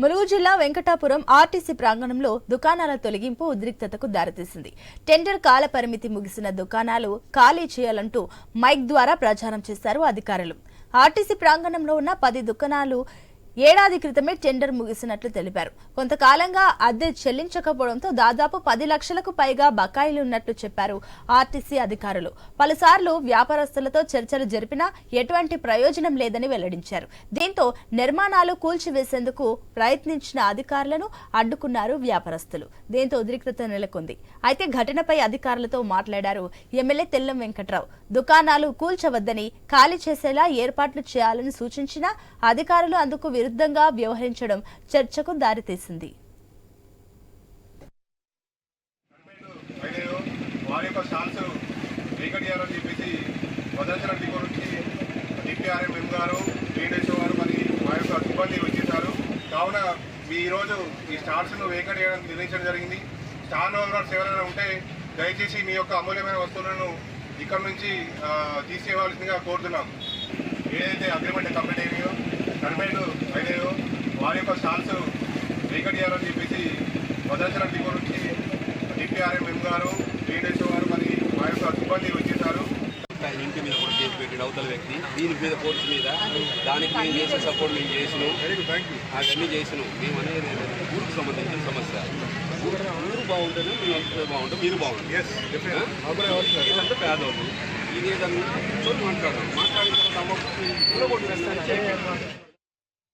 ములుగు జిల్లా వెంకటాపురం ఆర్టీసీ ప్రాంగణంలో దుకాణాల తొలగింపు ఉద్రిక్తతకు దారితీసింది. టెండర్ కాల పరిమితి ముగిసిన దుకాణాలు ఖాళీ చేయాలంటూ మైక్ ద్వారా ప్రచారం చేశారు అధికారులు. ఆర్టీసీ ప్రాంగణంలో ఉన్న పది దుకాణాలు ఏడాది క్రితమే టెండర్ ముగిసినట్లు తెలిపారు. కొంతకాలంగా అద్దె చెల్లించకపోవడంతో దాదాపు పది లక్షలకు పైగా బకాయిలు ఉన్నట్లు చెప్పారు ఆర్టీసీ అధికారులు. పలుసార్లు వ్యాపారస్తులతో చర్చలు జరిపినా ఎటువంటి ప్రయోజనం లేదని వెల్లడించారు. దీంతో నిర్మాణాలు కూల్చివేసేందుకు ప్రయత్నించిన అధికారులను అడ్డుకున్నారు వ్యాపారస్తులు. దీంతో ఉద్రిక్తత నెలకొంది. అయితే ఘటనపై అధికారులతో మాట్లాడారు ఎమ్మెల్యే తెల్లం వెంకట్రావు. దుకాణాలు కూల్చవద్దని ఖాళీ చేసేలా ఏర్పాట్లు చేయాలని సూచించినా అధికారులు అందుకు విరుద్ధంగా వ్యవహరించడం చర్చకు దారితీసింది. వారి యొక్క యొక్క కావున మీ ఈరోజు ఈ స్టార్స్ను వేకడి చేయడానికి నిర్ణయించడం జరిగింది స్టార్ ఓనర్స్ ఎవరైనా ఉంటే దయచేసి మీ యొక్క అమూల్యమైన వస్తువులను ఇక్కడ నుంచి తీసేయవలసిందిగా కోరుతున్నాం ఏదైతే అగ్రిమెంట్ వారి యొక్క స్టాల్స్ వేకడియాలని చెప్పేసి భద్రాచలం డిపో నుంచి డిపిఆర్ఎం ఎం గారు టీడీఎస్ వారు మరి మా యొక్క సిబ్బంది వచ్చేసారు. ఇంటి మీద కూడా కేసు పెట్టాడు అవతల వ్యక్తి. దీని మీద కోర్టు మీద దానికి మేము చేసిన సపోర్ట్ మేము చేసినాం. అవన్నీ చేసినాం. మేము అనేది ఊరికి సంబంధించిన సమస్య. ఊరు బాగుంటేనే మేము బాగుంటాం మీరు బాగుంటుంది ఇదంతా పేదవాళ్ళు ఇది ఏదన్నా కూర్చొని మాట్లాడదాం. మాట్లాడిన తర్వాత